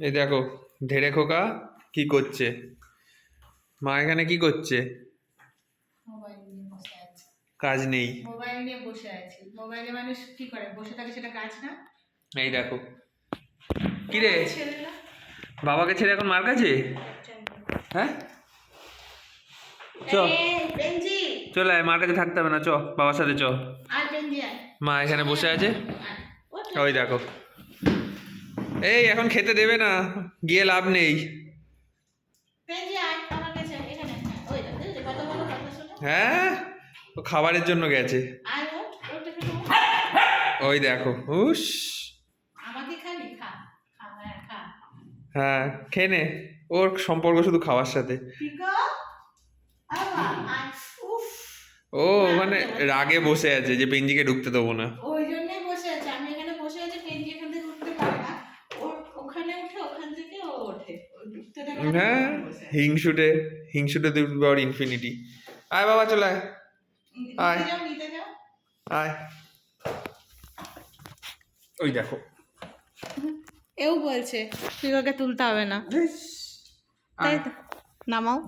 এই দেখো ধেড়ে খোকা কি করছে? মা এখানে কি করছে? কাজ নেই। মোবাইল নিয়ে বসে আছি। মোবাইলে মানুষ কি করে? বসে থাকে সেটা কাজ না? এই দেখো। কি রে? বাবাকে ছেড়ে এখন মার কাছে? হ্যাঁ? চ চলে আয় মার কাছে থাকতে হবে না চ বাবার সাথে চ। মা এখানে বসে আছে। ওই দেখো। এই এখন খেতে দেবে না। গিয়ে লাভ নেই। হ্যাঁ, ও খাবারের জন্য গেছে। ওই দেখো হুস হ্যাঁ হ্যাঁ খেয়ে নে। ওর সম্পর্ক শুধু খাওয়ার সাথে। ও মানে রাগে বসে আছে যে পেঞ্জিকে ঢুকতে দেবো না ওই জন্যই বসে আছে আমি এখানে বসে আছি পেঞ্জি এখান থেকে উঠতে পারে না ওর ওখানে উঠে ওখান থেকে ও ওঠে ও ঢুকতে দেবে না, হ্যাঁ। হিংসুটে হিংসুটে পাওয়ার ইনফিনিটি আয় বাবা চলে আয়। আয়। আয়। ওই দেখো। এও বলছে পিকোকে তুলতে হবে না। তাই তো নামাও।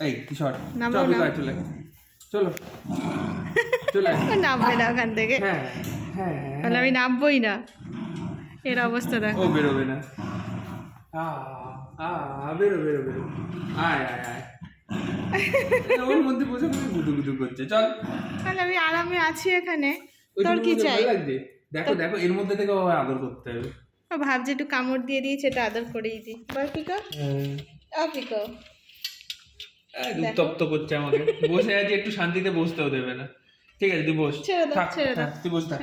এই কিশোর নামো, চল নামো। বিকায় চলে। চলো চলে নামবে না ওখান থেকে। হ্যাঁ হ্যাঁ আমি নামবই না। এর অবস্থা দেখো। ও বেরোবে না। বেরো বেরো বেরো আয় আয় আয় ওর মধ্যে বসে বসে গুদু গুদু করছে চল তাহলে আমি আরামে আছি এখানে তোর কি চাই দেখো দেখো এর মধ্যে থেকে আদর করতে হবে ও ভাবছে একটু কামড় দিয়ে দিয়েছে এটা আদর করেই দিই বল পিকো উত্তপ্ত করছে আমাকে বসে আছে একটু শান্তিতে বসতেও দেবে না ঠিক আছে তুই বস ছেড়ে দাও, ছেড়ে দাও। তুই বস থাক